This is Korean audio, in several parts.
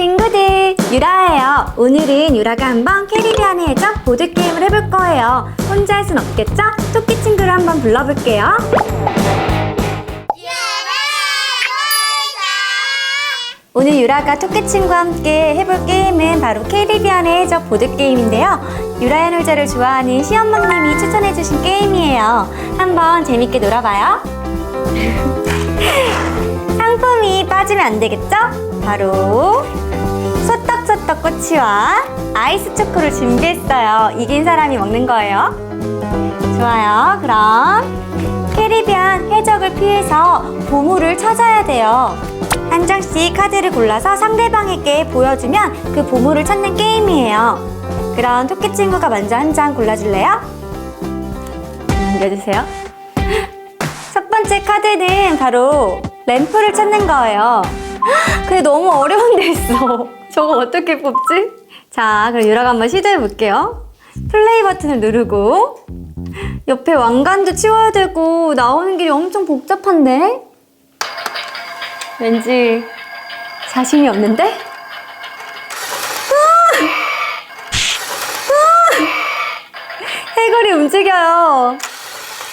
친구들, 유라예요. 오늘은 유라가 한번 캐리비안의 해적 보드게임을 해볼 거예요. 혼자 할 순 없겠죠? 토끼 친구를 한번 불러볼게요. 오늘 유라가 토끼 친구와 함께 해볼 게임은 바로 캐리비안의 해적 보드게임인데요. 유라의 놀자를 좋아하는 시엄마님이 추천해주신 게임이에요. 한번 재밌게 놀아봐요. 상품이 빠지면 안 되겠죠? 바로 소떡소떡 꼬치와 아이스 초코를 준비했어요. 이긴 사람이 먹는 거예요. 좋아요. 그럼 캐리비안 해적을 피해서 보물을 찾아야 돼요. 한 장씩 카드를 골라서 상대방에게 보여주면 그 보물을 찾는 게임이에요. 그럼 토끼 친구가 먼저 한 장 골라줄래요? 넘겨주세요. 첫 번째 카드는 바로 램프를 찾는 거예요. 근데 너무 어려운 데 있어. 저거 어떻게 뽑지? 자, 그럼 유라가 한번 시도해 볼게요. 플레이 버튼을 누르고 옆에 왕관도 치워야 되고 나오는 길이 엄청 복잡한데? 왠지 자신이 없는데? 아! 아! 해골이 움직여요.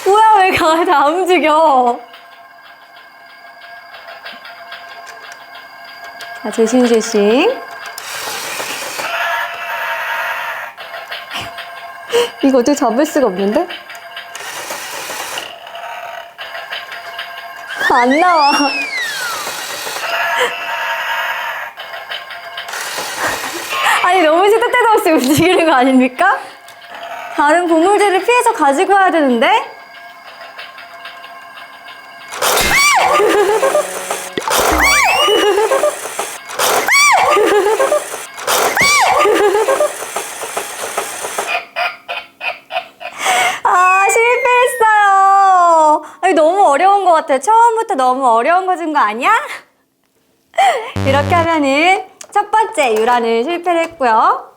뭐야, 왜 가, 다 움직여? 자, 조심조심. 이거 어떻게 잡을 수가 없는데? 안 나와. 아니, 너무 시도 때도 없이 움직이는 거 아닙니까? 다른 보물들을 피해서 가지고 와야 되는데? 너무 어려운 거 준 거 아니야? 이렇게 하면은 첫 번째 유라는 실패를 했고요.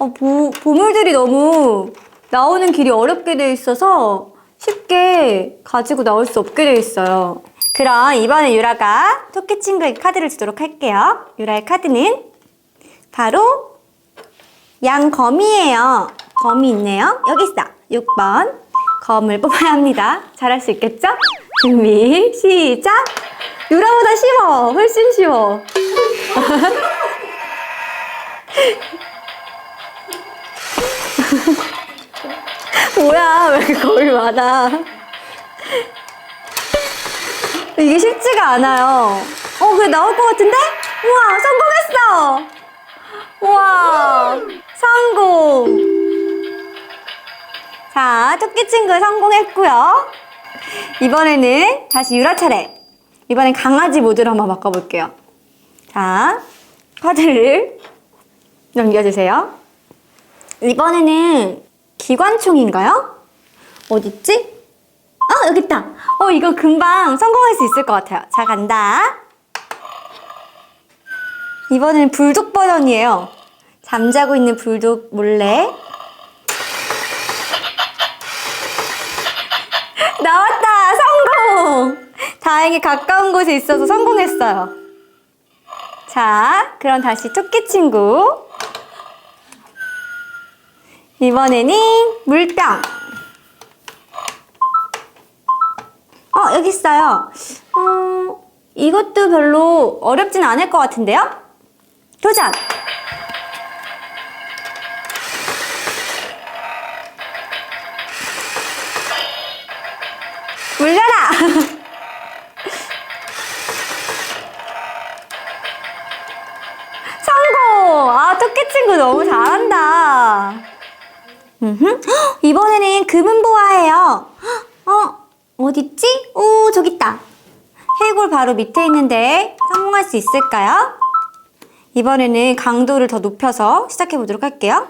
어, 보, 보물들이 너무 나오는 길이 어렵게 돼 있어서 쉽게 가지고 나올 수 없게 돼 있어요. 그럼 이번에 유라가 토끼 친구에게 카드를 주도록 할게요. 유라의 카드는 바로 양검이에요. 검이 있네요. 여기 있어. 6번. 검을 뽑아야 합니다. 잘할 수 있겠죠? 준비, 시작! 유라보다 쉬워. 훨씬 쉬워. 뭐야, 왜 이렇게 겁이 많아. 이게 쉽지가 않아요. 어, 그래, 나올 것 같은데? 우와, 성공했어! 우와, 성공! 자, 토끼 친구 성공했고요. 이번에는 다시 유라 차례. 이번엔 강아지 모드로 한번 바꿔볼게요. 자, 카드를 넘겨주세요. 이번에는 기관총인가요? 어딨지? 아, 여기 있다. 어, 이거 금방 성공할 수 있을 것 같아요. 자, 간다. 이번에는 불독 버전이에요. 잠자고 있는 불독 몰래. 다행히 가까운 곳에 있어서 성공했어요. 자, 그럼 다시 토끼 친구. 이번에는 물병. 어, 여기 있어요. 어, 이것도 별로 어렵진 않을 것 같은데요? 도전! 친구 너무 잘한다. 이번에는 금은 보아해요. 어, 어딨지? 오, 저기 있다. 해골 바로 밑에 있는데 성공할 수 있을까요? 이번에는 강도를 더 높여서 시작해 보도록 할게요.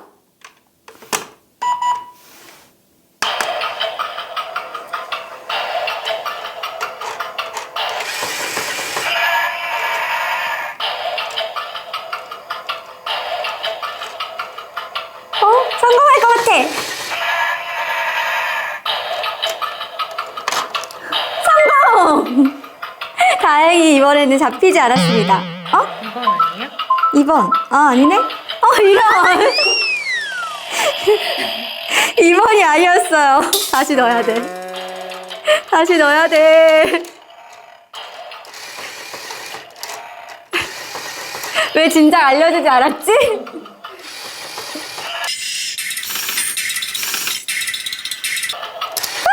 이번에는 잡히지 않았습니다. 어? 이건 아니에요? 2번. 아, 아니네? 어, 이런. 2번이 아니었어요. 다시 넣어야 돼. 다시 넣어야 돼. 왜 진작 알려주지 않았지? 아,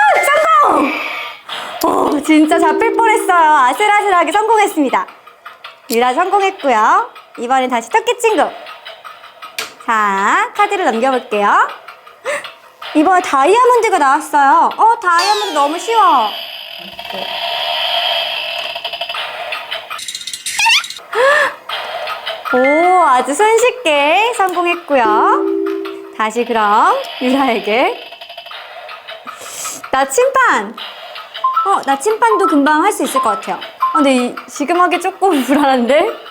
성공! 오, 진짜 잡힐 뻔했어요. 아슬아슬하게 성공했습니다. 유라 성공했고요. 이번엔 다시 토끼 친구. 자, 카드를 넘겨볼게요. 이번에 다이아몬드가 나왔어요. 어, 다이아몬드 너무 쉬워. 오, 아주 손쉽게 성공했고요. 다시 그럼 유라에게 나침반. 어, 나침반도 금방 할 수 있을 것 같아요. 어, 근데 이, 지금 하기 조금 불안한데?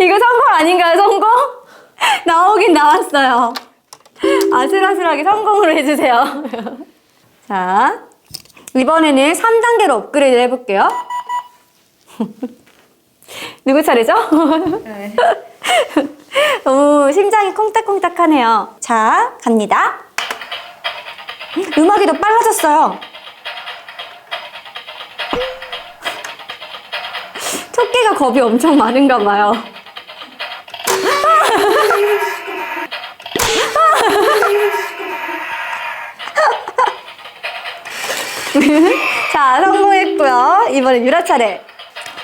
이거 성공 아닌가요, 성공? 나오긴 나왔어요. 아슬아슬하게 성공을 해주세요. 자, 이번에는 3단계로 업그레이드 해볼게요. 누구 차례죠? 너무 심장이 콩닥콩닥하네요. 자, 갑니다. 음악이 더 빨라졌어요. 토끼가 겁이 엄청 많은가 봐요. 자, 성공했고요. 이번엔 유라 차례.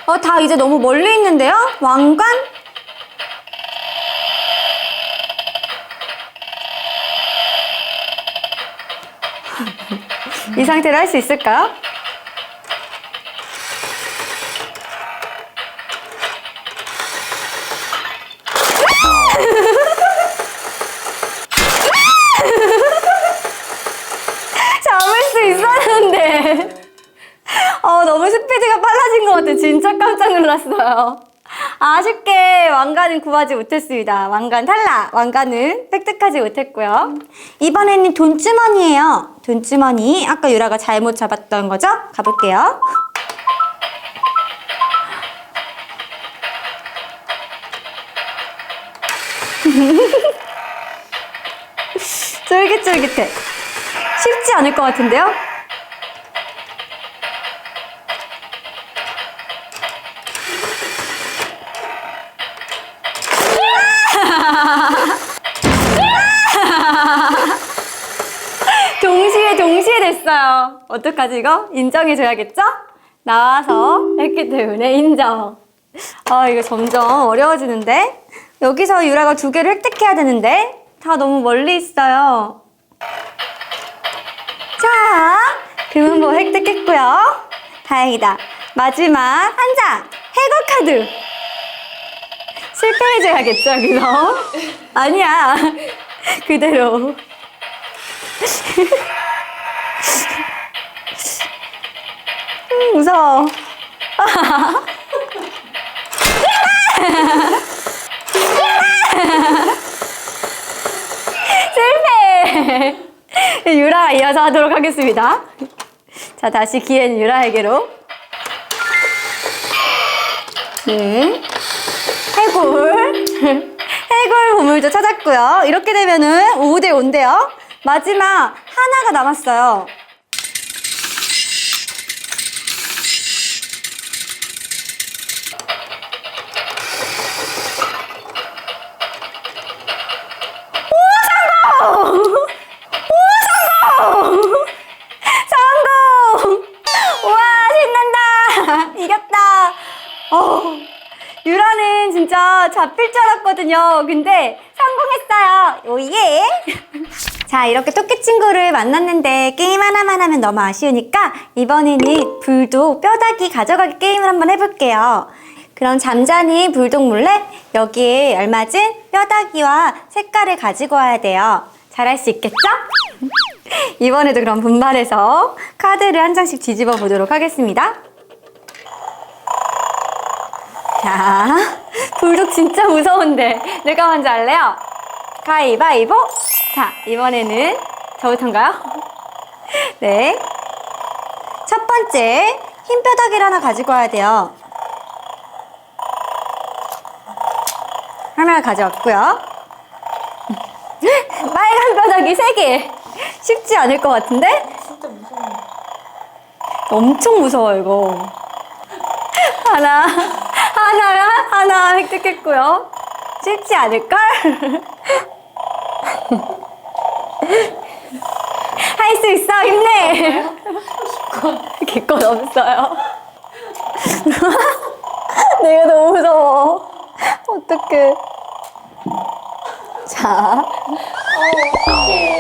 어, 다 이제 너무 멀리 있는데요? 왕관? 이 상태로 할 수 있을까요? 놀랐어요. 아쉽게 왕관은 구하지 못했습니다. 왕관 탈락! 왕관은 획득하지 못했고요. 이번에는 돈주머니예요. 돈주머니. 아까 유라가 잘못 잡았던 거죠? 가볼게요. 쫄깃쫄깃해. 쉽지 않을 것 같은데요? 됐어요. 어떡하지 이거? 인정해줘야겠죠? 나와서 했기 때문에 인정. 아 이거 점점 어려워지는데 여기서 유라가 두 개를 획득해야 되는데 다 너무 멀리 있어요. 자, 금은보 획득했고요. 다행이다. 마지막 한 장, 해거 카드. 실패해줘야겠죠, 여기서? 아니야. 그대로. 무서워. 실패! 유라 이어서 하도록 하겠습니다. 자, 다시 기회는 유라에게로. 네. 해골. 해골 보물도 찾았고요. 이렇게 되면은 5대 5인데요. 마지막 하나가 남았어요. 이겼다! 어, 유라는 진짜 잡힐 줄 알았거든요. 근데 성공했어요. 오예! 자, 이렇게 토끼 친구를 만났는데 게임 하나만 하면 너무 아쉬우니까 이번에는 불독 뼈다귀 가져가기 게임을 한번 해볼게요. 그럼 잠자니 불독 몰래 여기에 얼마진 뼈다귀와 색깔을 가지고 와야 돼요. 잘할 수 있겠죠? 이번에도 그럼 분발해서 카드를 한 장씩 뒤집어 보도록 하겠습니다. 자, 불독 진짜 무서운데. 누가 먼저 할래요? 가위바위보! 자, 이번에는 저부터인가요? 네. 첫 번째, 흰 뼈다귀를 하나 가지고 와야 돼요. 하나 가져왔고요. 빨간 뼈다귀 세 개. 쉽지 않을 것 같은데? 진짜 무서워. 엄청 무서워 이거. 하나, 하나, 하나 획득했고요. 쉽지 않을걸? 할 수 있어, 힘내. 기껏 없어요. 내가 너무 무서워. 어떡해. 자. 놀랬지,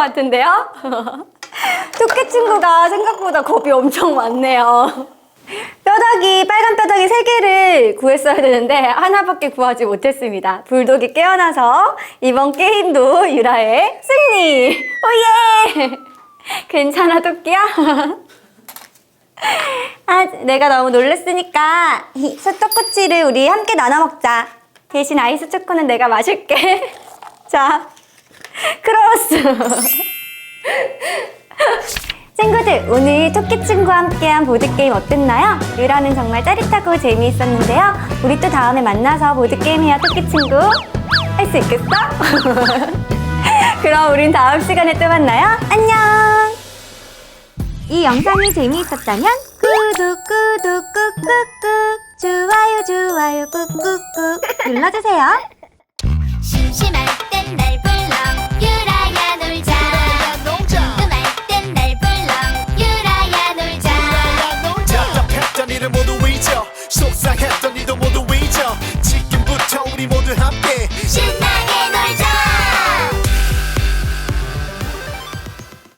같은데요? 토끼 친구가 생각보다 겁이 엄청 많네요. 뼈다귀, 빨간 뼈다귀 세개를 구했어야 되는데 하나밖에 구하지 못했습니다. 불독이 깨어나서 이번 게임도 유라의 승리! 오예! 괜찮아, 토끼야? 아, 내가 너무 놀랬으니까 이 소떡꼬치를 우리 함께 나눠 먹자. 대신 아이스 초코는 내가 마실게. 자, 크로스. 친구들, 오늘 토끼 친구와 함께한 보드게임 어땠나요? 유라는 정말 짜릿하고 재미있었는데요. 우리 또 다음에 만나서 보드게임 해야 토끼 친구 할 수 있겠어? 그럼 우린 다음 시간에 또 만나요. 안녕! 이 영상이 재미있었다면 구독 구독 꾹꾹꾹 좋아요 좋아요 꾹꾹꾹 눌러주세요. 심심할